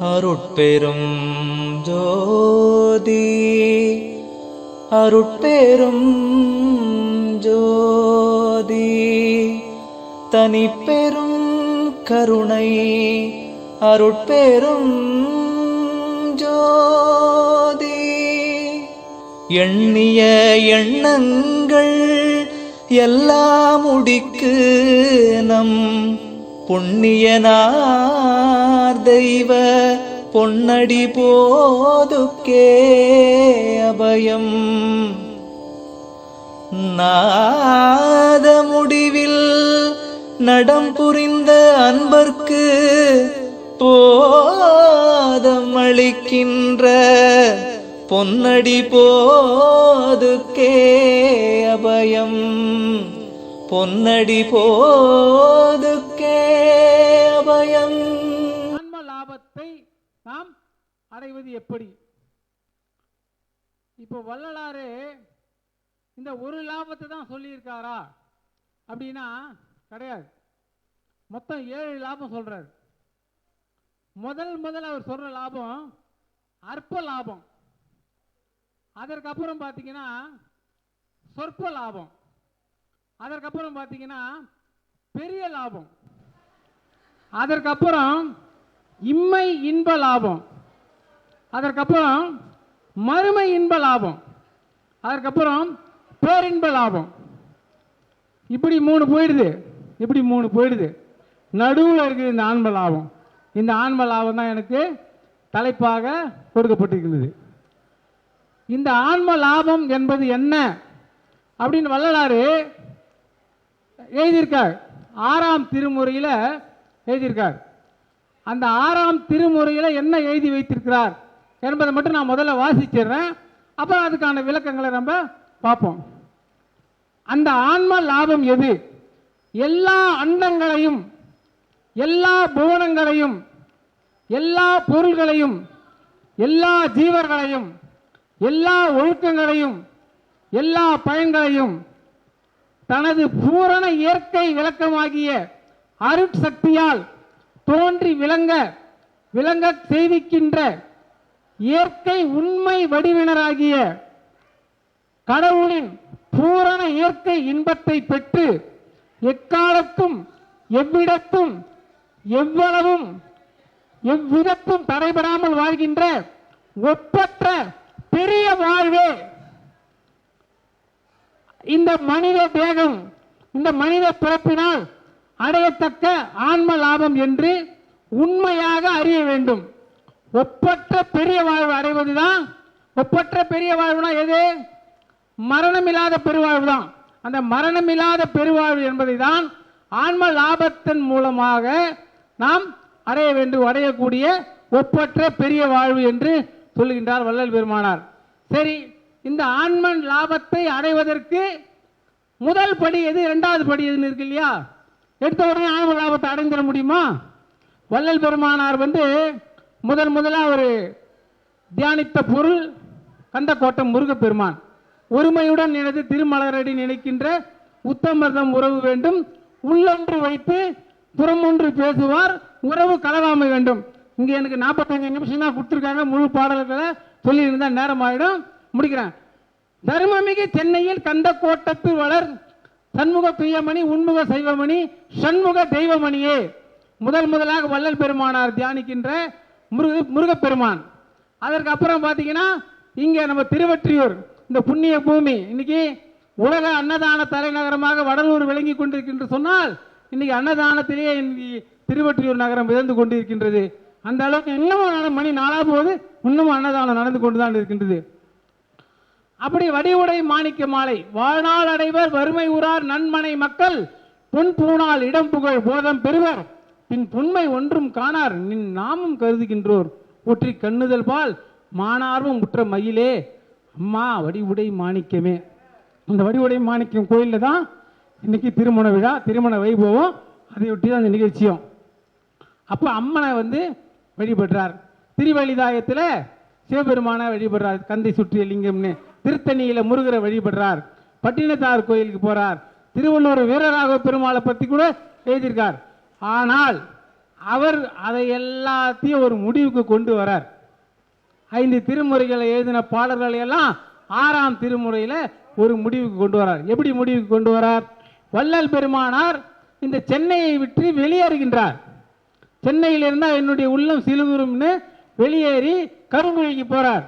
அருட்பெரும் ஜோதி அருட்பெரும் ஜோதி தனிப்பெரும் கருணை அருட்பெரும் ஜோதி. எண்ணிய எண்ணங்கள் எல்லாம் முடிக்கு நம் புண்ணியனா பொன்னார் தெய்வ பொன்னடி போதுக்கே அபயம். நாத முடிவில் நடம் புரிந்த அன்பர்க்கு போதம் அளிக்கின்ற பொன்னடி போதுக்கே அபயம். பொன்னடி போதுக்கே அபயம். அடைவது எப்படி? இப்போ வள்ளலாறு இந்த ஒரு லாபத்தை தான் சொல்லியிருக்காரா? அப்படின்னா கிடையாது. மொத்தம் ஏழு லாபம் சொல்கிறார் முதல் முதல் அவர் சொல்ற லாபம் அற்ப லாபம். அதற்கப்புறம் பார்த்தீங்கன்னா சொற்ப லாபம். அதற்கப்புறம் பார்த்தீங்கன்னா பெரிய லாபம். அதற்கப்புறம் இம்மை இன்ப லாபம். அதற்கப்புறம் மறுமை இன்ப லாபம். அதற்கப்புறம் பேரின்ப லாபம். இப்படி மூணு போயிடுது. இப்படி மூணு போயிடுது. நடுவில் இருக்குது இந்த ஆன்ம லாபம். இந்த ஆன்ம லாபம் தான் எனக்கு தலைப்பாக கொடுக்கப்பட்டிருக்கிறது. இந்த ஆன்ம லாபம் என்பது என்ன? அப்படின்னு வள்ளலாறு எழுதியிருக்கார். ஆறாம் திருமுறையில் எழுதியிருக்கார். அந்த ஆறாம் திருமுறையில் என்ன எழுதி வைத்திருக்கிறார்? என்பதை மட்டும் நான் முதல்ல வாசிச்சிடுறேன். அப்புறம் அதுக்கான விளக்கங்களை நம்ம பார்ப்போம். அந்த ஆன்ம லாபம் எது? எல்லா அண்டங்களையும் எல்லா புவனங்களையும் எல்லா பொருள்களையும் எல்லா ஜீவர்களையும் எல்லா ஒழுக்கங்களையும் எல்லா பயன்களையும் தனது பூரண இயற்கை விளக்கமாகிய அருட்சக்தியால் தோன்றி விளங்க விளங்க செய்விக்கின்ற இயற்கை உண்மை வடிவினராகிய கடவுளின் பூரண இயற்கை இன்பத்தை பெற்று எக்காலத்தும் எவ்விடத்தும் எவ்வளவும் எவ்விதத்தும் தடைபடாமல் வாழ்கின்ற ஒப்பற்ற பெரிய வாழ்வே இந்த மனித தேகம் இந்த மனித பிறப்பினால் அடையத்தக்க ஆன்ம லாபம் என்று உண்மையாக அறிய வேண்டும். ஒப்பற்ற பெரிய வாழ்வு அடைவதுதான் ஒப்பற்ற பெரிய வாழ்வுனா எது? மரணமில்லாத பெருவாழ்வு தான் அந்த மரணமில்லாத பெருவாழ்வு என்பதை தான் ஆன்ம லாபத்தின் மூலமாக நாம் அடைய வேண்டும் அடையக்கூடிய ஒப்பற்ற பெரிய வாழ்வு என்று சொல்லுகின்றார் வள்ளல் பெருமானார். சரி இந்த ஆன்மன் லாபத்தை அடைவதற்கு முதல் படி எது இரண்டாவது படி எதுன்னு இருக்கு இல்லையா? எடுத்த உடனே ஆன்ம லாபத்தை அடைந்துட முடியுமா? வள்ளல் பெருமானார் வந்து முதல் முதலாக ஒரு தியானித்த பொருள் கந்தக்கோட்டம் முருகப்பெருமான். ஒருமையுடன் எனது திருமலரடி நினைக்கின்ற உத்தமர்தம் உறவு வேண்டும். உள்ளொன்று வைத்து புறமொன்று பேசுவார். உறவு கலவாமை வேண்டும். இங்கே எனக்கு நாற்பத்தஞ்சு நிமிஷம் தான் கொடுத்துருக்காங்க. முழு பாடல்களை சொல்லியிருந்தால் நேரம் ஆகிடும் முடிக்கிறேன். தருமமிகு சென்னையில் கந்தக்கோட்டத்து வளர் சண்முக பிரியமணி உண்முக சைவமணி சண்முக தெய்வமணியே. முதல் முதலாக வள்ளல் பெருமானார் தியானிக்கின்ற முருக முருகப்பெருமான். அதற்கு அப்புறம் பார்த்தீங்கன்னா இங்கே நம்ம திருவற்றியூர் இந்த புண்ணிய பூமி. இன்னைக்கு உலக அன்னதான தலைநகரமாக வடலூர் விளங்கி கொண்டிருக்கின்ற சொன்னால் இன்னைக்கு அன்னதானத்திலேயே இன்னைக்கு திருவற்றியூர் நகரம் மிதந்து கொண்டிருக்கின்றது. அந்த அளவுக்கு இன்னமும் மணி நாளா போது இன்னமும் அன்னதானம் நடந்து கொண்டு தான் இருக்கின்றது. அப்படி வடிவுடை மாணிக்க மாலை வாழ்நாள் அடைவர் வறுமை உறார் நன்மனை மக்கள் பொன் பூணால் இடம் புகழ் போதம் பெறுவர். பின் புண்மை ஒன்றும் காணார். நின் நாமும் கருதுகின்றோர். ஒற்றி கண்ணுதல் பால் மானார்வம் உற்ற மயிலே. அம்மா வடிவுடை மாணிக்கமே. இந்த வடிவுடை மாணிக்கம் கோயிலில் தான் இன்னைக்கு திருமண விழா திருமண வைபவம். அதை ஒட்டி தான் அந்த நிகழ்ச்சியும். அப்போ அம்மனை வந்து வழிபடுறார். திருவழிதாயத்தில் சிவபெருமானை வழிபடுறார். கந்தை சுற்றிய லிங்கம்னு. திருத்தணியில் முருகரை வழிபடுறார். பட்டினத்தார் கோயிலுக்கு போகிறார் திருவள்ளூர் வீரராக பெருமாளை பற்றி கூட எழுதியிருக்கார். ஆனால் அவர் அதை எல்லாத்தையும் ஒரு முடிவுக்கு கொண்டு வரார். ஐந்து திருமுறைகளை எழுதின பாடல்களை எல்லாம் ஆறாம் திருமுறையில் ஒரு முடிவுக்கு கொண்டு வரார். எப்படி முடிவுக்கு கொண்டு வரார்? வள்ளல் பெருமானார் இந்த சென்னையை விட்டு வெளியேறுகின்றார். சென்னையில் இருந்தால் என்னுடைய உள்ளம் சிலுகுரும்னு வெளியேறி கருங்குழிக்கு போகிறார்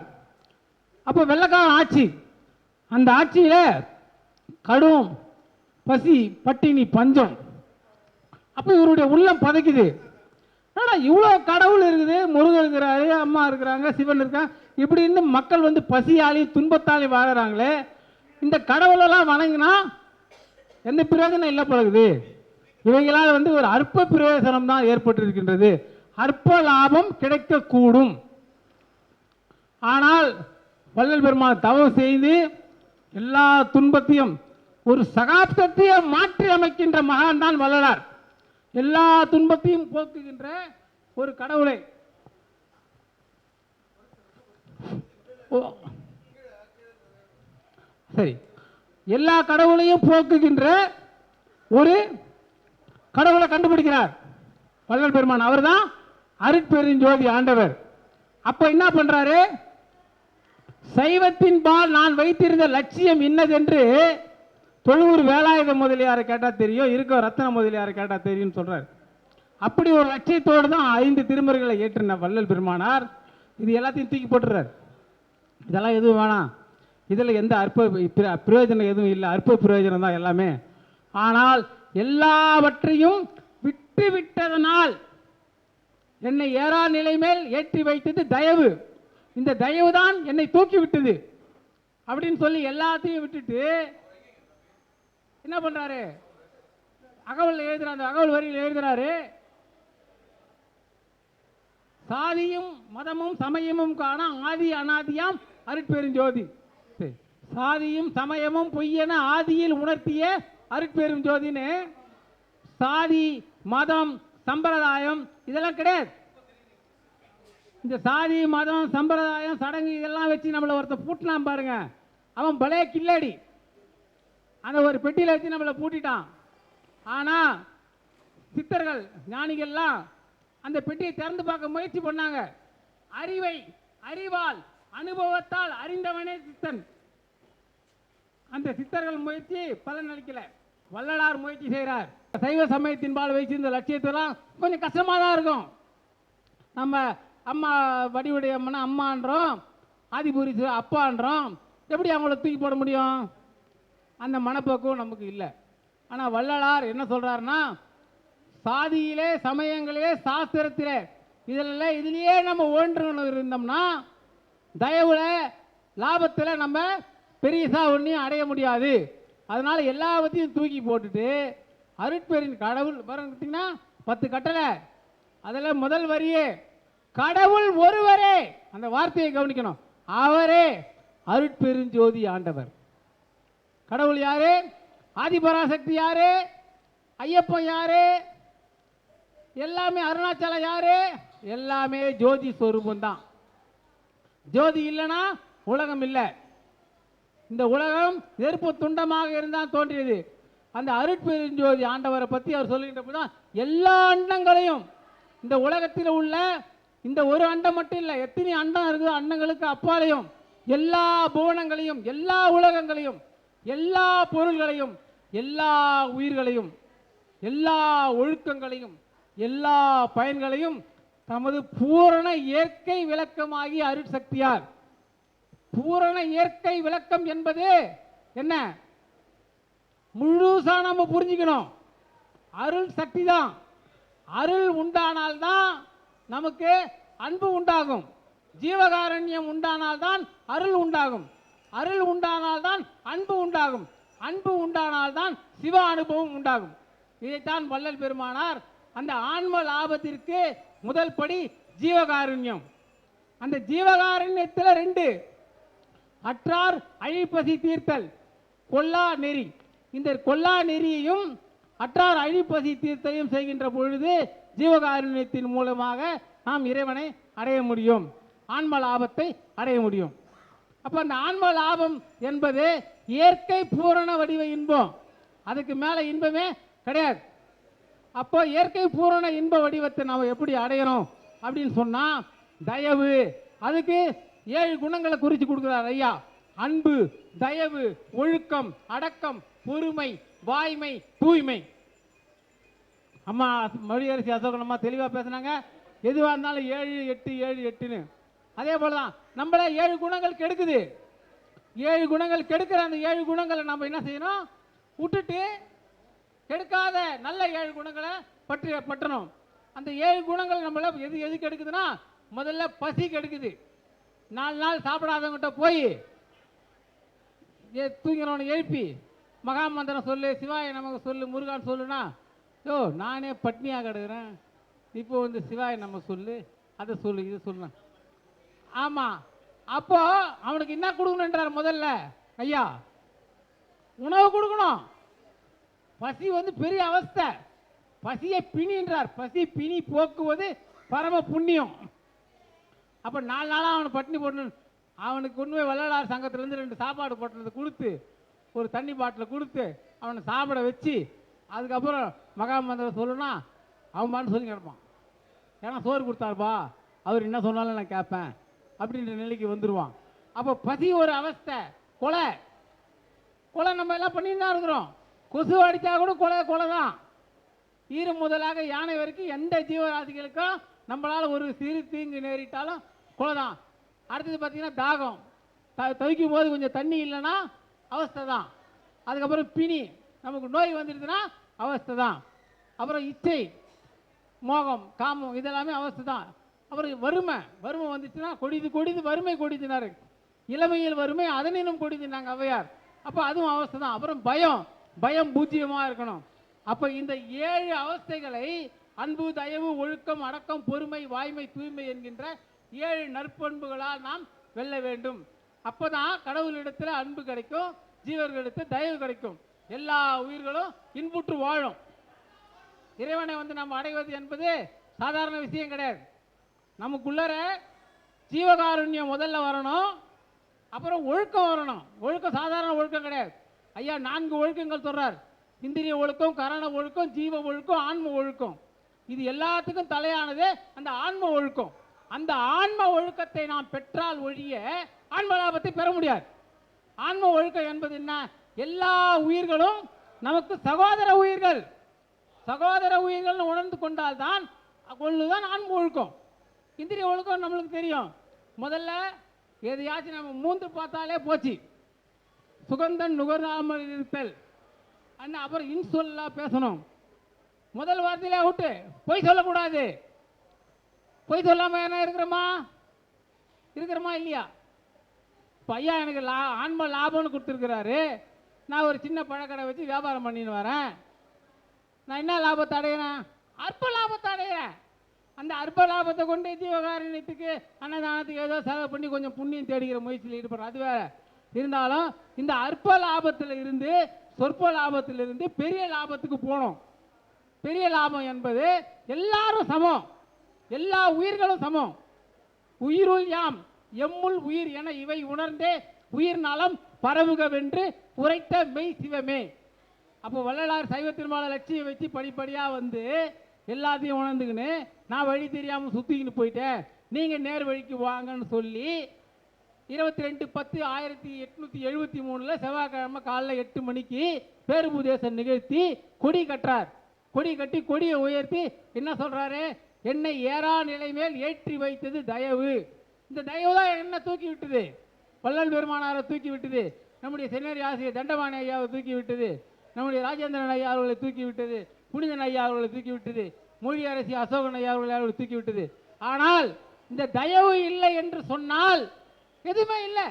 அப்போ வெள்ளக்காரன் ஆட்சி. அந்த ஆட்சியில் கடும் பசி பட்டினி பஞ்சம். அப்போ இவருடைய உள்ளம் பதைக்குது. ஆனால் இவ்வளோ கடவுள் இருக்குது முருகன் இருக்கிறாரு அம்மா இருக்கிறாங்க சிவன் இருக்காங்க இப்படின்னு மக்கள் வந்து பசியாலி துன்பத்தாலி வாழறாங்களே. இந்த கடவுளெல்லாம் வணங்கினா எந்த பிரயோஜனம் இல்லை பழகுது இவைகளால் வந்து ஒரு அற்ப பிரயோஜனம் தான் ஏற்பட்டிருக்கின்றது. அற்ப லாபம் கிடைக்கக்கூடும். ஆனால் வள்ளல் பெருமாள் தவம் செய்து எல்லா துன்பத்தையும் ஒரு சகாப்தத்தையே மாற்றி அமைக்கின்ற மகான் தான் வள்ளலார். எல்லா துன்பத்தையும் போக்குகின்ற ஒரு கடவுளை. சரி. எல்லா கடவுளையும் போக்குகின்ற ஒரு கடவுளை கண்டுபிடிக்கிறார். வள்ளல் பெருமான் அவர்தான் அருட்பெருஞ்சோதி ஆண்டவர். அப்ப என்ன பண்றாரு? சைவத்தின் பால் நான் வைத்திருந்த லட்சியம் இன்னதென்று தொழுவூர் வேலாயுத முதலியாரை கேட்டால் தெரியும் இருக்க ரத்தன முதலியாரை கேட்டால் தெரியும்னு சொல்கிறார் அப்படி ஒரு லட்சியத்தோடு தான் ஐந்து திருமுறைகளை ஏற்றின வள்ளல் பெருமானார். இது எல்லாத்தையும் தூக்கி போட்டுறார். இதெல்லாம் எதுவும் வேணாம். இதில் எந்த அற்ப பிர- பிரயோஜனம் எதுவும் இல்லை. அற்ப பிரயோஜனம் தான் எல்லாமே. ஆனால் எல்லாவற்றையும் விட்டு விட்டதனால் என்னை ஏறா நிலை மேல் ஏற்றி வைத்தது தயவு. இந்த தயவு தான் என்னை தூக்கி விட்டது. அப்படின்னு சொல்லி எல்லாத்தையும் விட்டுட்டு என்ன பண்றாரு? அகவல் எழுதுற அந்த அகவல் வரியில் எழுதுறாரு சாதியும் மதமும் சமயமும் காண ஆதி அனாதியாம் அருட்பெருஞ்சோதி. சாதியும் சமயமும் பொய்யென ஆதியில் உணர்த்திய அருட்பெரும் ஜோதின்னு சாதி மதம் சம்பிரதாயம் இதெல்லாம் கிடையாது. இந்த சாதி மதம் சம்பிரதாயம் சடங்கு இதெல்லாம் வச்சு நம்மளை ஒருத்தன் பூட்டினான் பாருங்க. அவன் பலே கில்லடி. அந்த ஒரு பெட்டியில் வச்சு நம்மளை பூட்டிட்டான். ஆனால் சித்தர்கள் ஞானிகள்லாம் அந்த பெட்டியை திறந்து பார்க்க முயற்சி பண்ணாங்க. அறிவை அறிவால் அனுபவத்தால் அறிந்தவனே சித்தன். அந்த சித்தர்கள் முயற்சி பலன் அளிக்கல. வள்ளலார் முயற்சி செய்கிறார் சைவ சமயத்தின்பால் வைச்சிருந்த லட்சியத்தெல்லாம் கொஞ்சம் கஷ்டமாக தான் இருக்கும். நம்ம அம்மா வடிவுடைய அம்மனை அம்மான்றோம் ஆதிபுரிசு அப்பான்றோம் எப்படி அவங்கள தூக்கி போட முடியும்? அந்த மனப்போக்கம் நமக்கு இல்லை. ஆனால் வள்ளலார் என்ன சொல்கிறாருன்னா சாதியிலே சமயங்களிலே சாஸ்திரத்திலே இதில் இதுலேயே நம்ம ஒன்று இருந்தோம்னா தயவுல லாபத்தில் நம்ம பெரியசா ஒன்றையும் அடைய முடியாது. அதனால் எல்லாவற்றையும் தூக்கி போட்டுட்டு அருட்பெரின் கடவுள் பார்த்தீங்கன்னா பத்து கட்டளை. அதில் முதல் வரியே கடவுள் ஒருவரே. அந்த வார்த்தையை கவனிக்கணும். அவரே அருட்பெருஞ்சோதி ஆண்டவர். கடவுள் யாரு? ஆதிபராசக்தி யாரு? ஐயப்பன் யாரு? எல்லாமே அருணாச்சலம் யாரு? எல்லாமே ஜோதி ஸ்வரூபம் தான். ஜோதி இல்லைன்னா உலகம் இல்லை. இந்த உலகம் நெருப்பு துண்டமாக இருந்தால் தோன்றியது. அந்த அருட்பெருஞ்சோதி ஆண்டவரை பற்றி அவர் சொல்லுகின்ற தான் எல்லா அண்டங்களையும் இந்த உலகத்தில் உள்ள இந்த ஒரு அண்டம் மட்டும் இல்லை எத்தனை அண்டம் இருக்குதோ? அண்டங்களுக்கு அப்பாலையும் எல்லா புவனங்களையும் எல்லா உலகங்களையும் எல்லா பொருள்களையும் எல்லா உயிர்களையும் எல்லா ஒழுக்கங்களையும் எல்லா பயன்களையும் தமது பூரண இயற்கை விளக்கமாகி அருட்சக்தியார். பூரண இயற்கை விளக்கம் என்பது என்ன? முழுசா நம்ம புரிஞ்சுக்கணும். அருள் சக்தி தான். அருள் உண்டானால்தான் நமக்கு அன்பு உண்டாகும். ஜீவகாரண்யம் உண்டானால்தான் அருள் உண்டாகும். அருள் உண்டானால்தான் அன்பு உண்டாகும். அன்பு உண்டானால்தான் சிவ அனுபவம் உண்டாகும். இதைத்தான் வள்ளல் பெருமானார் அந்த ஆன்ம லாபத்திற்கு முதல் படி ஜீவகாருண்யம். அந்த ஜீவகாருண்யத்தில் ரெண்டு அற்றார் அழிப்பசி தீர்த்தல் கொல்லா நெறி. இந்த கொல்லா நெறியையும் அற்றார் அழிப்பசி தீர்த்தையும் செய்கின்ற பொழுது ஜீவகாருண்யத்தின் மூலமாக நாம் இறைவனை அடைய முடியும். ஆன்ம லாபத்தை அடைய முடியும். அப்போ அந்த ஆன்ம லாபம் என்பது இயற்கை பூரண வடிவ இன்பம். அதுக்கு மேலே இன்பமே கிடையாது. அப்போ இயற்கை பூரண இன்ப வடிவத்தை நாம் எப்படி அடையிறோம் அப்படின்னு சொன்னால் தயவு. அதுக்கு ஏழு குணங்களை குறித்து கொடுக்குறார் ஐயா. அன்பு தயவு ஒழுக்கம் அடக்கம் பொறுமை வாய்மை தூய்மை. அம்மா மொழியரசி அசோகன் அம்மா தெளிவாக பேசுனாங்க. எதுவாக இருந்தாலும் ஏழு எட்டு ஏழு எட்டுன்னு. அதே போல தான் நம்மள ஏழு குணங்கள் கெடுக்குது. ஏழு குணங்கள் கெடுக்கிற அந்த ஏழு குணங்களை நம்ம என்ன செய்யணும்? விட்டுட்டு கெடுக்காத நல்ல ஏழு குணங்களை பற்றி பற்றணும். அந்த ஏழு குணங்கள் நம்மள எது எது கெடுக்குதுன்னா முதல்ல பசி கெடுக்குது. நாலு நாள் சாப்பிடாதவங்கிட்ட போய் ஏ தூங்கிறவனை எழுப்பி மகா மந்திரம் சொல்லு சிவாய நமக்கு சொல்லு முருகான் சொல்லுனா யோ நானே பட்னியாக கிடக்குறேன். இப்போ வந்து சிவாய நம்ம சொல்லு அதை சொல்லு இதை சொல்லு ஆமாம் அப்போ அவனுக்கு என்ன கொடுக்கணுன்றார் முதல்ல? ஐயா உணவு கொடுக்கணும். பசி வந்து பெரிய அவஸ்தை. பசியை பிணின்றார். பசி பிணி போக்குவது பரம புண்ணியம். அப்போ நாலு நாளாக அவனை பட்டினி போடணும். அவனுக்கு உண்மை வள்ளலார் சங்கத்திலேருந்து ரெண்டு சாப்பாடு போட்டுறது கொடுத்து ஒரு தண்ணி பாட்டில் கொடுத்து அவனை சாப்பிட வச்சு அதுக்கப்புறம் மகா மந்திரம் சொல்லுனா அவன் பாட்டு சொல்லி கிடப்பான். ஏன்னா சோறு கொடுத்தாருப்பா. அவர் என்ன சொன்னாலும் நான் கேட்பேன். அப்படின்ற நிலைக்கு வந்துடுவான் அப்போ பசி ஒரு அவஸ்தை கொலை. கொலை நம்ம எல்லாம் பண்ணிட்டு தான் இருக்கிறோம். கொசு அடித்தா கூட கொலை கொலை தான் ஈரு முதலாக யானை வரைக்கும் எந்த ஜீவராசிகளுக்கும் நம்மளால் ஒரு சிறு தீங்கு நேரிட்டாலும் கொலை தான் அடுத்தது பார்த்தீங்கன்னா தாகம். த துவைக்கும் போது கொஞ்சம் தண்ணி இல்லைன்னா அவஸ்தை தான் அதுக்கப்புறம் பிணி. நமக்கு நோய் வந்துடுதுன்னா அவஸ்தை தான் அப்புறம் இச்சை மோகம் காமம் இதெல்லாமே அவஸ்தை தான் அவருக்கு வறுமை. வறுமை வந்துச்சுன்னா கொடிது கொடிது வறுமை கொடிதுனாரு. இளமையில் வறுமை அதனினும் கொடிதுனாங்க அவையார். அப்போ அதுவும் அவஸ்தை தான் அப்புறம் பயம். பயம் பூஜ்ஜியமாக இருக்கணும். அப்போ இந்த ஏழு அவஸ்தைகளை அன்பு தயவு ஒழுக்கம் அடக்கம் பொறுமை வாய்மை தூய்மை என்கின்ற ஏழு நற்பண்புகளால் நாம் வெல்ல வேண்டும். அப்பதான் கடவுளிடத்தில் அன்பு கிடைக்கும் ஜீவர்களிடத்தில் தயவு கிடைக்கும். எல்லா உயிர்களும் இன்புற்று வாழும். இறைவனை வந்து நம்ம அடைவது என்பது சாதாரண விஷயம் கிடையாது. நமக்குள்ளார ஜீவகாருண்யம் முதல்ல வரணும் அப்புறம் ஒழுக்கம் வரணும். ஒழுக்கம் சாதாரண ஒழுக்கம் கிடையாது. ஐயா நான்கு ஒழுக்கங்கள் சொல்கிறார் இந்திரிய ஒழுக்கம் கரண ஒழுக்கம் ஜீவ ஒழுக்கம் ஆன்ம ஒழுக்கம். இது எல்லாத்துக்கும் தலையானது அந்த ஆன்ம ஒழுக்கம். அந்த ஆன்ம ஒழுக்கத்தை நாம் பெற்றால் ஒழிய ஆன்ம லாபத்தை பெற முடியாது. ஆன்ம ஒழுக்கம் என்பது என்ன? எல்லா உயிர்களும் நமக்கு சகோதர உயிர்கள். சகோதர உயிர்கள் உணர்ந்து கொண்டால்தான் கொள்ளுதான் ஆன்ம ஒழுக்கம். இந்திரிய ஒழுக்கம் நம்மளுக்கு தெரியும். முதல்ல எதையாச்சும் நம்ம மூந்து பார்த்தாலே போச்சு. சுகந்தன் நுகராமல் இருத்தல். அண்ணா அப்புறம் இன்சொல்லா பேசணும். முதல் வார்த்தையில விட்டு பொய் சொல்லக்கூடாது. பொய் சொல்லாமல் என்ன இருக்கிறோமா? இருக்கிறோமா இல்லையா? பையா எனக்கு லா ஆன்ம லாபம்னு கொடுத்துருக்குறாரு. நான் ஒரு சின்ன பழக்கடை வச்சு வியாபாரம் பண்ணின்னு வரேன். நான் என்ன லாபத்தை அடைகிறேன் அற்ப லாபத்தை அடையிறேன். அந்த அற்ப லாபத்தை கொண்டு ஜீவகாரண்யத்துக்கு அன்னதானத்துக்கு ஏதோ செலவு பண்ணி கொஞ்சம் புண்ணியம் தேடிக்கிற முயற்சியில் ஈடுபடுறோம். அது வேற. இருந்தாலும் இந்த அற்ப லாபத்தில் இருந்து சொற்ப லாபத்தில் இருந்து பெரிய லாபத்துக்கு போகணும் பெரிய லாபம் என்பது எல்லாரும் சமம். எல்லா உயிர்களும் சமம். உயிருள் யாம் எம்முள் உயிர் என இவை உணர்ந்தே உயிர் நலம் பரவுகவென்று உரைத்த மெய் சிவமே. அப்போ வள்ளலார் சைவ திருமால லட்சியம் வச்சு படிப்படியாக வந்து எல்லாத்தையும் உணர்ந்துக்கின்னு நான் வழி தெரியாமல் சுற்றிக்கின்னு போயிட்டேன். நீங்கள் நேர் வழிக்கு வாங்கன்னு சொல்லி இருபத்தி ரெண்டு பத்து ஆயிரத்தி எட்நூற்றி எழுபத்தி மூணில் செவ்வாய்க்கிழமை காலைல எட்டு மணிக்கு பேருபுதேசம் நிகழ்த்தி கொடி கட்டுறார். கொடி கட்டி கொடியை உயர்த்தி என்ன சொல்கிறாரு என்னை ஏறா நிலை மேல் ஏற்றி வைத்தது தயவு. இந்த தயவு தான் என்ன தூக்கி விட்டது. வள்ளல் பெருமானாரை தூக்கி விட்டது. நம்முடைய சென்னறி ஆசிரியர் தண்டபாணி ஐயாவை தூக்கி விட்டது. நம்முடைய ராஜேந்திரன் ஐயா அவர்களை தூக்கி விட்டது. புனிதன் ஐயா அவர்களை தூக்கி விட்டது. மொழி அரசி அசோகன் ஐயா அவர்களை அவர்களை தூக்கி விட்டது. ஆனால் இந்த தயவு இல்லை என்று சொன்னால் எதுவுமே இல்லை.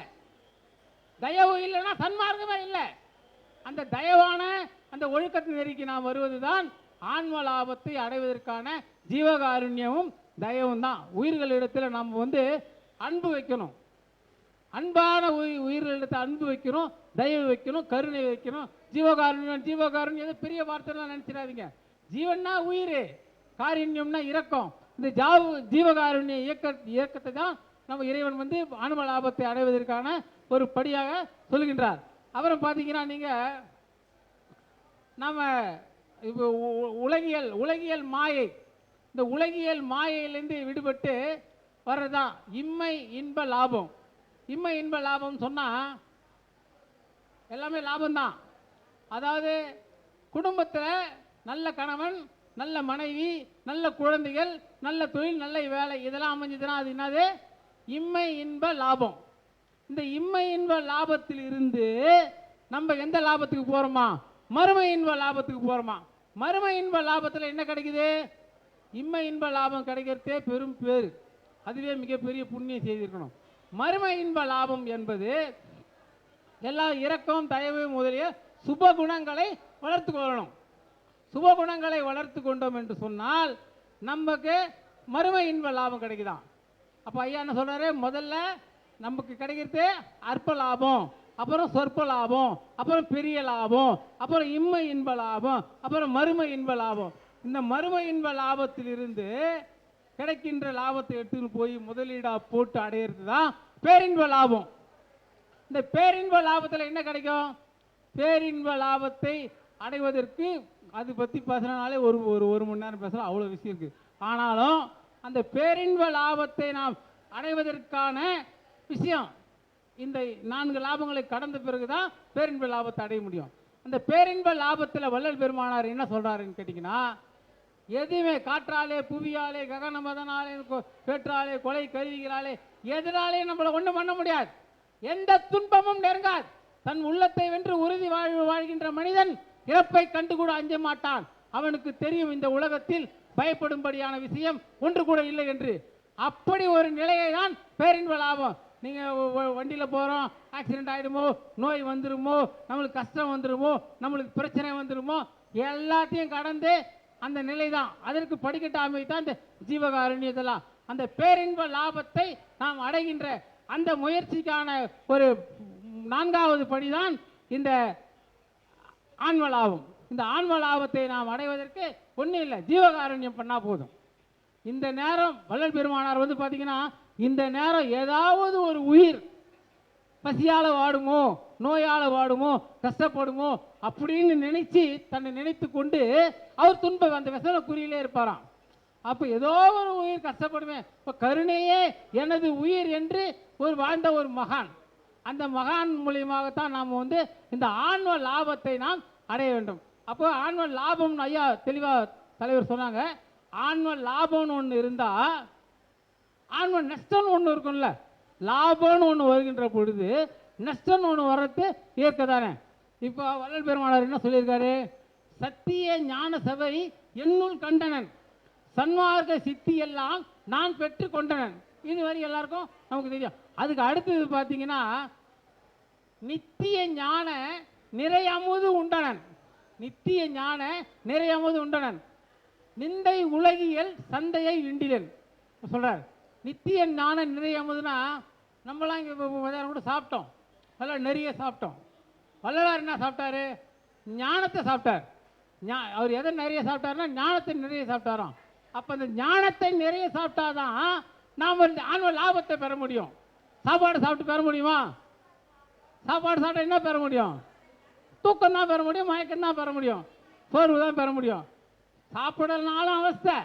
தயவு இல்லைன்னா சன்மார்க்கமே இல்லை. அந்த தயவான அந்த ஒழுக்கத்தின் நெறிக்கு நாம் வருவதுதான் ஆன்ம லாபத்தை அடைவதற்கான ஜீவகாருண்யமும் தயவும் தான். உயிர்களிடத்தில் நம்ம வந்து அன்பு வைக்கணும். அன்பான உயிர் உயிர்களிடத்தில் அன்பு வைக்கணும் தயவு வைக்கணும் கருணை வைக்கணும். ஜீவகாருண்யம் ஜீவகாருண்யம். எது பெரிய வார்த்தைலாம் நினச்சிடாதீங்க. ஜீவன்னா உயிர் காருண்யம்னா இறக்கம் இந்த ஜாவு ஜீவகாருண்ய இயக்க இயக்கத்தை தான் நம்ம இறைவன் வந்து ஆன்ம லாபத்தை அடைவதற்கான ஒரு படியாக சொல்லுகின்றார் அப்புறம் பார்த்தீங்கன்னா நீங்கள் நம்ம இப்போ உ- உலகியல் உலகியல் மாயை. இந்த உலகியல் மாயையிலேருந்து விடுபட்டு வர்றதுதான் இம்மை இன்ப லாபம். இம்மை இன்ப லாபம் சொன்னால் எல்லாமே லாபம்தான். அதாவது குடும்பத்தில் நல்ல கணவன் நல்ல மனைவி நல்ல குழந்தைகள் நல்ல தொழில் நல்ல வேலை இதெல்லாம் அமைஞ்சதுன்னா அது என்னது? இம்மை இன்ப லாபம். இந்த இம்மை இன்ப லாபத்தில் இருந்து நம்ம எந்த லாபத்துக்கு போகிறோமா மறுமை இன்ப லாபத்துக்கு போகிறோமா மறுமை இன்ப லாபத்தில் என்ன கிடைக்குது? இம்மை இன்ப லாபம் கிடைக்கிறதே பெரும் பேர் அதுவே மிகப்பெரிய புண்ணியம் செய்திருக்கணும். மறுமை இன்ப லாபம் என்பது எல்லா இரக்கம் தயவு முதலிய சுப குணங்களை வளர்த்து கொள்ளணும். சுப குணங்களை வளர்த்து கொண்டோம் என்று சொன்னால் நமக்கு மறுமை இன்ப லாபம் கிடைக்குதாம் அப்போ ஐயா என்ன சொல்கிறாரு முதல்ல நமக்கு கிடைக்கிறது அற்ப லாபம் அப்புறம் சொற்ப லாபம் அப்புறம் பெரிய லாபம் அப்புறம் இம்மை இன்ப லாபம் அப்புறம் மறுமை இன்ப லாபம். இந்த மறுமை இன்ப லாபத்திலிருந்து கிடைக்கின்ற லாபத்தை எடுத்துன்னு போய் முதலீடாக போட்டு அடையிறது தான் பேரின்ப லாபம். இந்த பேரின்ப லாபத்தில் என்ன கிடைக்கும்? பேரின்ப லாபத்தை அடைவதற்கு அது பற்றி பேசுகிறனாலே ஒரு ஒரு ஒரு மணி நேரம் பேசலாம் அவ்வளோ விஷயம் இருக்குது ஆனாலும் அந்த பேரின்ப லாபத்தை நாம் அடைவதற்கான விஷயம் இந்த நான்கு லாபங்களை கடந்த பிறகு தான் பேரின்ப லாபத்தை அடைய முடியும். அந்த பேரின்ப லாபத்தில் வள்ளல் பெருமானார் என்ன சொல்கிறாருன்னு கேட்டிங்கன்னா எதுவுமே காற்றாலே புவியாலே ககனமதனாலே வேற்றாலே கொலை கருவிகளாலே எதனாலே நம்மளை ஒன்றும் பண்ண முடியாது. எந்த துன்பமும் நெருங்காது. தன் உள்ளத்தை வென்று உறுதி வாழ்வு வாழ்கின்ற மனிதன் இறப்பை கண்டு கூட அஞ்ச மாட்டான். அவனுக்கு தெரியும் இந்த உலகத்தில் பயப்படும்படியான விஷயம் ஒன்று கூட இல்லை என்று. அப்படி ஒரு நிலையை தான் பேரின்ப லாபம். நீங்கள் வண்டியில் போகிறோம் ஆக்சிடென்ட் ஆகிடுமோ நோய் வந்துடுமோ நம்மளுக்கு கஷ்டம் வந்துடுமோ நம்மளுக்கு பிரச்சனை வந்துடுமோ எல்லாத்தையும் கடந்து அந்த நிலை தான். அதற்கு படிக்கட்டு அமைத்தான் இந்த ஜீவகாருண்யத்தெல்லாம் அந்த பேரின்ப லாபத்தை நாம் அடைகின்ற அந்த முயற்சிக்கான ஒரு நான்காவது படிதான் இந்த ஆன்ம லாபம் இந்த ஆன்ம லாபத்தை நாம் அடைவதற்கு ஒன்றும் இல்லை ஜீவகாருண்யம் பண்ணால் போதும். இந்த நேரம் வள்ளல் பெருமானார் வந்து பார்த்தீங்கன்னா இந்த நேரம் ஏதாவது ஒரு உயிர் பசியால் வாடுமோ நோயால் வாடுமோ கஷ்டப்படுமோ அப்படின்னு நினைச்சு தன்னை நினைத்து கொண்டு அவர் துன்ப அந்த விசன குறியிலே இருப்பாராம். அப்போ ஏதோ ஒரு உயிர் கஷ்டப்படுமே இப்போ கருணையே எனது உயிர் என்று ஒரு வாழ்ந்த ஒரு மகான். அந்த மகான் மூலியமாகத்தான் நாம் வந்து இந்த ஆன்ம லாபத்தை நாம் அடைய வேண்டும். அப்போ ஆன்ம லாபம்னு ஐயா தெளிவாக தலைவர் சொன்னாங்க. ஆன்ம லாபம்னு ஒன்று இருந்தால் ஆன்ம நஷ்டம்னு ஒன்று இருக்கும்ல. லாபம்னு ஒன்று வருகின்ற பொழுது நஷ்டம்னு ஒன்று வர்றது இயற்கை தானே. இப்போ வள்ளல் பெருமானார் என்ன சொல்லியிருக்காரு? சத்திய ஞான சபை என்னுள் கண்டனன். சன்மார்க்க சித்தி எல்லாம் நான் பெற்று கொண்டனன். இது வரை எல்லாருக்கும் நமக்கு தெரியும். அதுக்கு அடுத்தது பார்த்தீங்கன்னா நித்திய ஞான நிறையமுது உண்டனன். நித்திய ஞான நிறையமுது உண்டனன். நிந்தை உலகியல் சந்தையை இண்டிலன் சொல்கிறார் நித்திய ஞான நிறையமுதுனா நம்மளாம் இங்கே மதியானம் கூட சாப்பிட்டோம். நல்லா நிறைய சாப்பிட்டோம். வள்ளலார் என்ன சாப்பிட்டாரு? ஞானத்தை சாப்பிட்டார். ஞா அவர் எதை நிறைய சாப்பிட்டாருன்னா ஞானத்தை நிறைய சாப்பிட்டாராம். அப்போ அந்த ஞானத்தை நிறைய சாப்பிட்டாதான் நாம் இந்த ஆன்ம லாபத்தை பெற முடியும். சாப்பாடு சாப்பிட்டு பெற முடியுமா? சாப்பாடு சாப்பிட்டா என்ன பெற முடியும்? தூக்கம் தான் பெற முடியும் மயக்கம் தான் பெற முடியும். சோர்வு தான் பெற முடியும். சாப்பிடலனாலும் அவஸ்தை.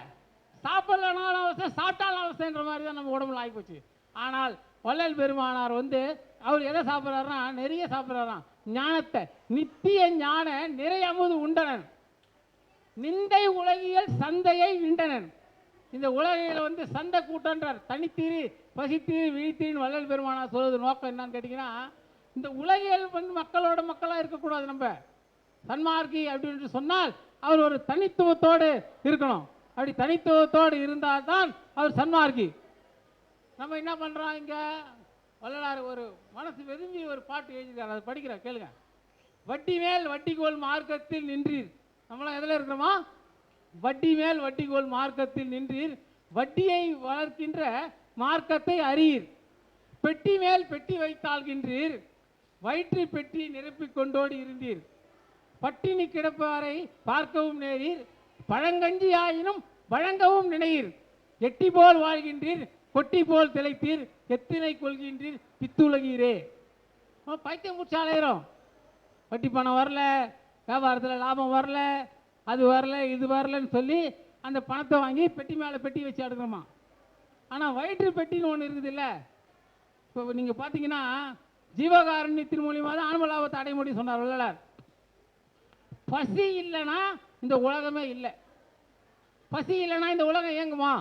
சாப்பிடலனாலும் அவஸ்தை சாப்பிட்டாலும் அவஸ்தைன்ற மாதிரி தான் நம்ம உடம்புல ஆகிப்போச்சு. ஆனால் வள்ளல் பெருமானார் வந்து அவர் எதை சாப்பிட்றாருன்னா நிறைய சாப்பிட்றாராம். ஞானத்தை. நித்திய ஞான நிறைய அமுது உண்டனன். நிந்தை உலகியல் சந்தையை விண்டனன். இந்த உலகில் வந்து சந்தை கூட்டன்றார். தனித்தீரி பசித்து விழித்தீரின்னு வள்ளல் பெருமானா சொல்வது நோக்கம் என்னன்னு கேட்டிங்கன்னா இந்த உலகியல் வந்து மக்களோட மக்களாக இருக்கக்கூடாது நம்ம. சன்மார்க்கி அப்படின்ட்டு சொன்னால் அவர் ஒரு தனித்துவத்தோடு இருக்கணும். அப்படி தனித்துவத்தோடு இருந்தால் தான் அவர் சன்மார்க்கி. நம்ம என்ன பண்ணுறோம் இங்கே? வள்ளலார் ஒரு மனசு விரும்பி ஒரு பாட்டு எழுதியிருக்காரு. அதை படிக்கிறேன் கேளுங்க. வட்டி மேல் வட்டிகோல் மார்க்கத்தில் நின்றீர். நம்மளாம் எதில் இருக்கிறோமா? வட்டி மேல் வட்டிகோல் மார்க்கத்தில் நின்றீர். வட்டியை வளர்க்கின்ற மார்க்கத்தை அறியீர் பெட்டி மேல் பெட்டி வைத்தாள்கின்றீர். வயிற்று பெட்டி நிரப்பிக் கொண்டோடி இருந்தீர். பட்டினி கிடப்பவரை பார்க்கவும் நேரீர். பழங்கஞ்சி ஆயினும் வழங்கவும் நினையீர். எட்டி போல் வாழ்கின்றீர். கொட்டி போல் திளைத்தீர். எத்தினை கொள்கின்றீர். பித்துலகீரே. பைத்தியம் முடிச்சு அலையிறோம் வட்டி பணம் வரல வியாபாரத்தில் லாபம் வரல அது வரல இது வரலன்னு சொல்லி அந்த பணத்தை வாங்கி பெட்டி மேலே பெட்டி வச்சு அடுக்கணுமா? ஆனால் வயிற்று பெட்டின்னு ஒன்று இருக்குது இல்லை இப்போ நீங்கள் பார்த்தீங்கன்னா ஜீவகாருண்யத்தின் மூலியமாக தான் ஆன்மலாபத்தை அடைய முடியும் சொன்னார் வள்ளலார். பசி இல்லைன்னா இந்த உலகமே இல்லை. பசி இல்லைன்னா இந்த உலகம் இயங்குமா?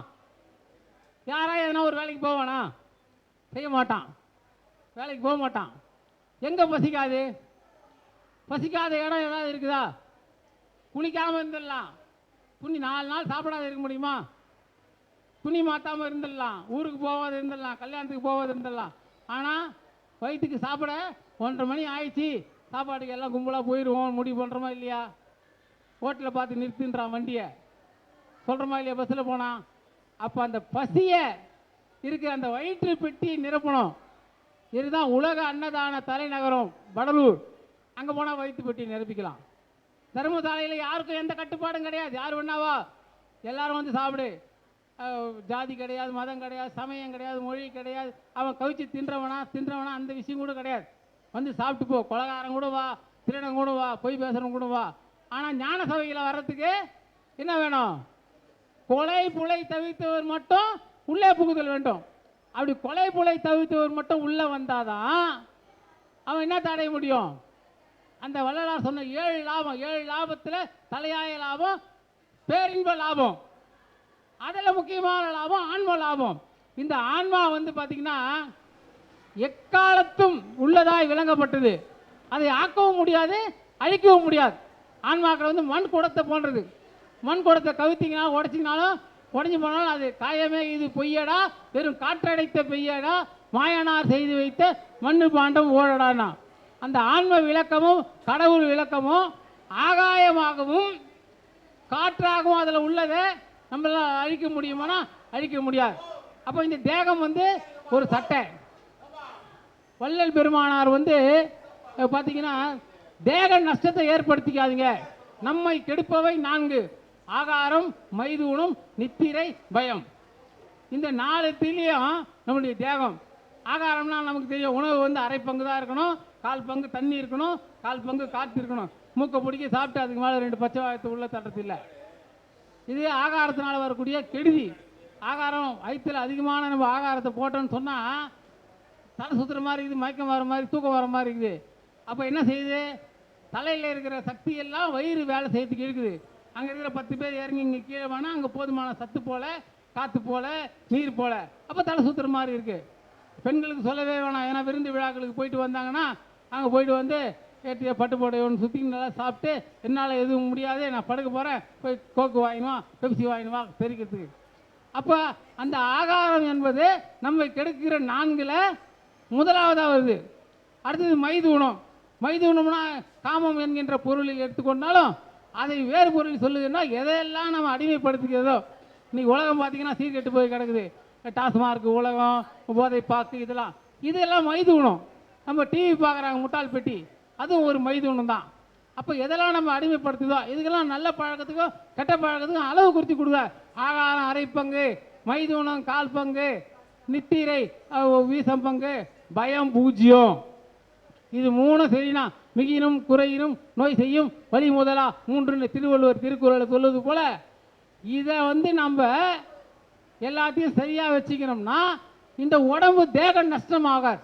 யாரா எதனா ஒரு வேலைக்கு போவானா? செய்ய மாட்டான். வேலைக்கு போக மாட்டான். எங்கே பசிக்காது? பசிக்காத இடம் ஏதாவது இருக்குதா? குளிக்காமல் இருந்துடலாம். துணி நாலு நாள் சாப்பிடாத இருக்க முடியுமா? துணி மாற்றாமல் இருந்துடலாம். ஊருக்கு போகாது இருந்துடலாம். கல்யாணத்துக்கு போகாத இருந்துடலாம். ஆனால் வயிற்றுக்கு சாப்பிட ஒன்றரை மணி ஆயிடுச்சு. சாப்பாட்டுக்கு எல்லாம் கும்பலாக போயிடுவோம் முடிவு பண்ணுறோமா இல்லையா? ஹோட்டலில் பார்த்து நிறுத்துன்றான் வண்டியை. சொல்கிறோமா இல்லையா? பஸ்ஸில் போனான் அப்போ அந்த பசியை இருக்கிற அந்த வயிற்று பெட்டி நிரப்பணும். இதுதான் உலக அன்னதான தலைநகரம் வடலூர். அங்கே போனால் வயிற்று பெட்டி நிரப்பிக்கலாம். தர்மசாலையில் யாருக்கும் எந்த கட்டுப்பாடும் கிடையாது. யார் வேணாவா எல்லாரும் வந்து சாப்பிடு. ஜாதி கிடையாது மதம் கிடையாது சமயம் கிடையாது மொழி கிடையாது. அவன் கவிச்சு தின்றவனா தின்றவனா அந்த விஷயம் கூட கிடையாது. வந்து சாப்பிட்டு போ கொலகாரம் கூட வா திருடன் கூட வா பொய் பேசுகிறவங்க கூட வா. ஆனால் ஞான சபையில் வர்றதுக்கு என்ன வேணும்? கொலை புலை தவிர்த்தவர் மட்டும் உள்ளே புகுதல் வேண்டும். அப்படி கொலை புலை தவிர்த்தவர் மட்டும் உள்ளே வந்தாதான் அவன் என்ன தடைய முடியும்? அந்த வள்ளலார் சொன்ன ஏழு லாபம் ஏழு லாபத்தில் தலையாய லாபம் பேரின்ப லாபம். அதில் முக்கியமான லாபம் ஆன்ம லாபம். இந்த ஆன்மா வந்து பார்த்திங்கன்னா எக்காலத்தும் உள்ளதாய் விளங்கப்பட்டது. அதை ஆக்கவும் முடியாது அழிக்கவும் முடியாது. ஆன்மாக்கள் வந்து மண் குடத்தை போன்றது. மண் குடத்தை கவித்திங்கனாலும் உடச்சிங்கனாலும் உடஞ்சி போனாலும் அது காயமே இது பொய்யடா வெறும் காற்றடைத்த பெய்யடா மாயனார் செய்து வைத்த மண்ணு பாண்டம் ஓடடானா. அந்த ஆன்ம விளக்கமும் கடவுள் விளக்கமும் ஆகாயமாகவும் காற்றாகவும் அதில் உள்ளதை நம்மளால் அழிக்க முடியுமானா அழிக்க முடியாது. அப்போ இந்த தேகம் வந்து ஒரு சட்டை. வள்ளல் பெருமானார் வந்து பார்த்தீங்கன்னா தேக நஷ்டத்தை ஏற்படுத்திக்காதீங்க. நம்மை கெடுப்பவை நான்கு. ஆகாரம் மைதூனம் நித்திரை பயம். இந்த நாலுத்திலையும் நம்மளுடைய தேகம். ஆகாரம்னா நமக்கு தெரியும் உணவு வந்து அரை பங்கு தான் இருக்கணும் கால் பங்கு தண்ணி இருக்கணும் கால் பங்கு காற்று இருக்கணும். மூக்கை பிடிக்க சாப்பிட்டு அதுக்கு மேலே ரெண்டு பச்சை வாயத்தை உள்ள தட்டத்தில் இல்லை. இது ஆகாரத்தினால் வரக்கூடிய கெடுதி. ஆகாரம் வயிற்றில் அதிகமான நம்ம ஆகாரத்தை போட்டோம்னு சொன்னால் தலை சுற்றுற மாதிரி இருக்குது மயக்கம் வர மாதிரி தூக்கம் வர மாதிரி இருக்குது. அப்போ என்ன செய்யுது? தலையில் இருக்கிற சக்தி எல்லாம் வயிறு வேலை செய்யறதுக்கு இருக்குது. அங்கே இருக்கிற பத்து பேர் இறங்கி இங்கே கீழே வேணால் அங்கே போதுமான சத்து போல காற்று போல நீர் போல. அப்போ தலை சுற்றுற மாதிரி இருக்குது பெண்களுக்கு சொல்லவே வேணாம். ஏன்னா விருந்து விழாக்களுக்கு போயிட்டு வந்தாங்கன்னா அங்கே போயிட்டு வந்து ஏற்றிய பட்டு போட சுற்றி நல்லா சாப்பிட்டு என்னால் எதுவும் முடியாது நான் படுக்க போகிறேன் போய் கோக்கு வாங்கினுவா பெப்சி வாங்கினுவா தெரிக்கிறதுக்கு அப்போ அந்த ஆகாரம் என்பது நம்மை கெடுக்கிற நான்கில் முதலாவதாக வருது. அடுத்தது மைதூனம் மைதூனம்னா காமம் என்கின்ற பொருளில் எடுத்துக்கொண்டாலும் அதை வேறு பொருள் சொல்லுதுன்னா எதையெல்லாம் நம்ம அடிமைப்படுத்திக்கிறதோ இன்னைக்கு உலகம் பார்த்தீங்கன்னா சீர்கெட்டு போய் கிடக்குது. டாஸ்மார்க் உலகம் போதை பாக்கு இதெல்லாம். இதெல்லாம் மைதூனம் நம்ம டிவி பார்க்குறாங்க முட்டாள் பெட்டி அதுவும் ஒரு மைதூனம் தான் அப்போ எதெல்லாம் நம்ம அடிமைப்படுத்துதோ இதுக்கெல்லாம் நல்ல பழக்கத்துக்கோ கெட்ட பழக்கத்துக்கும் அளவு குறித்து கொடுங்க. ஆகாரம் அரை பங்கு மைதூனம் கால் பங்கு நித்திரை வீசம் பங்கு பயம் பூஜ்ஜியம். இது மூணும் சரினா மிகினும் குறையினும் நோய் செய்யும் வழி முதலா. மூன்றுன்னு திருவள்ளுவர் திருக்குறளை சொல்வது போல இதை வந்து நம்ம எல்லாத்தையும் சரியாக வச்சுக்கணும்னா இந்த உடம்பு தேக நஷ்டமாகாது.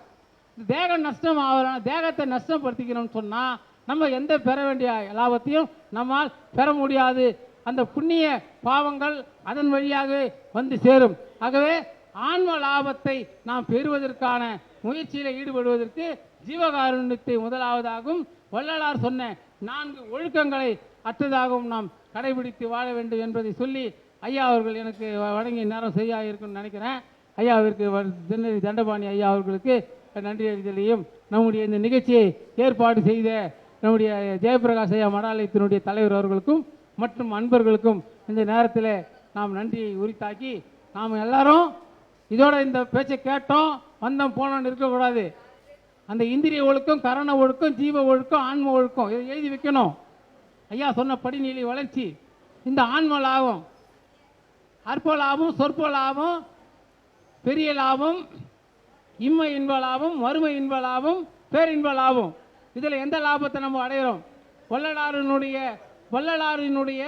தேகம் நஷ்டம் ஆகலாம் தேகத்தை நஷ்டப்படுத்திக்கணும்னு சொன்னால் நம்ம எந்த பெற வேண்டிய லாபத்தையும் நம்மால் பெற முடியாது. அந்த புண்ணிய பாவங்கள் அதன் வழியாக வந்து சேரும். ஆகவே ஆன்ம லாபத்தை நாம் பெறுவதற்கான முயற்சியில் ஈடுபடுவதற்கு ஜீவகாருண்யத்தை முதலாவதாகவும் வள்ளலார் சொன்ன நான்கு ஒழுக்கங்களை அற்றதாகவும் நாம் கடைபிடித்து வாழ வேண்டும் என்பதை சொல்லி ஐயா அவர்கள் எனக்கு வ- வழங்கிய நேரம் சரியாக இருக்கும்னு நினைக்கிறேன். ஐயாவிற்கு வ- தண்டபாணி ஐயா அவர்களுக்கு நன்றி அறிதலையும் நம்முடைய இந்த நிகழ்ச்சியை ஏற்பாடு செய்த நம்முடைய ஜெயபிரகாஷ் ஐயா மடாலயத்தினுடைய தலைவர் அவர்களுக்கும் மற்றும் அன்பர்களுக்கும் இந்த நேரத்தில் நாம் நன்றியை உரித்தாக்கி நாம் எல்லாரும் இதோட இந்த பேச்சை கேட்டோம் வந்தோம் போனோம்னு இருக்கக்கூடாது. அந்த இந்திரிய ஒழுக்கம் கரண ஒழுக்கம் ஜீவ ஒழுக்கம் ஆன்ம ஒழுக்கம் இதை எழுதி வைக்கணும். ஐயா சொன்ன படிநிலை வளர்ச்சி இந்த ஆன்ம லாபம் அற்ப லாபம் சொற்ப லாபம் பெரிய லாபம் இம்மை இன்ப லாபம் மறுமை இன்ப லாபம் பேரின்ப லாபம் இதில் எந்த லாபத்தை நம்ம அடைகிறோம் வள்ளலாரினுடைய வள்ளலாரினுடைய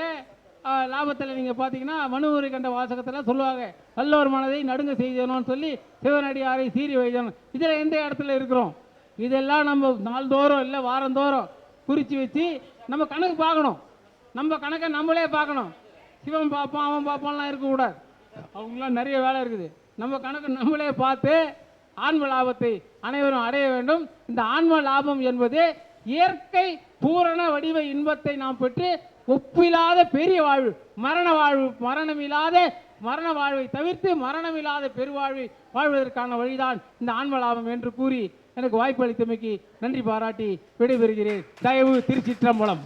லாபத்தில் நீங்கள் பார்த்தீங்கன்னா மனுவரி கண்ட வாசகத்தில் சொல்லுவாங்க வல்லோர் மனதை நடுங்க செய்தனோன்னு சொல்லி சிவனடியாரை சீறி வைத்தணும் இதில் எந்த இடத்துல இருக்கிறோம்? இதெல்லாம் நம்ம நாள்தோறும் இல்லை வாரந்தோறும் குறித்து வச்சு நம்ம கணக்கு பார்க்கணும். நம்ம கணக்கை நம்மளே பார்க்கணும். சிவன் பார்ப்போம் அவன் பார்ப்பான்லாம் இருக்கக்கூடாது. அவங்களாம் நிறைய வேலை இருக்குது. நம்ம கணக்கு நம்மளே பார்த்து ஆன்ம லாபத்தை அனைவரும் அடைய வேண்டும். இந்த ஆன்ம லாபம் என்பது இயற்கை பூரண வடிவ இன்பத்தை நாம் பெற்று ஒப்பில்லாத பெரிய வாழ்வு மரண வாழ்வு மரணமில்லாத மரண வாழ்வை தவிர்த்து மரணமில்லாத பெருவாழ்வை வாழ்வதற்கான வழிதான் இந்த ஆன்ம லாபம் என்று கூறி எனக்கு வாய்ப்பு அளித்தமைக்கு நன்றி பாராட்டி விடைபெறுகிறேன். தயவு திருச்சிற்றம்பலம்.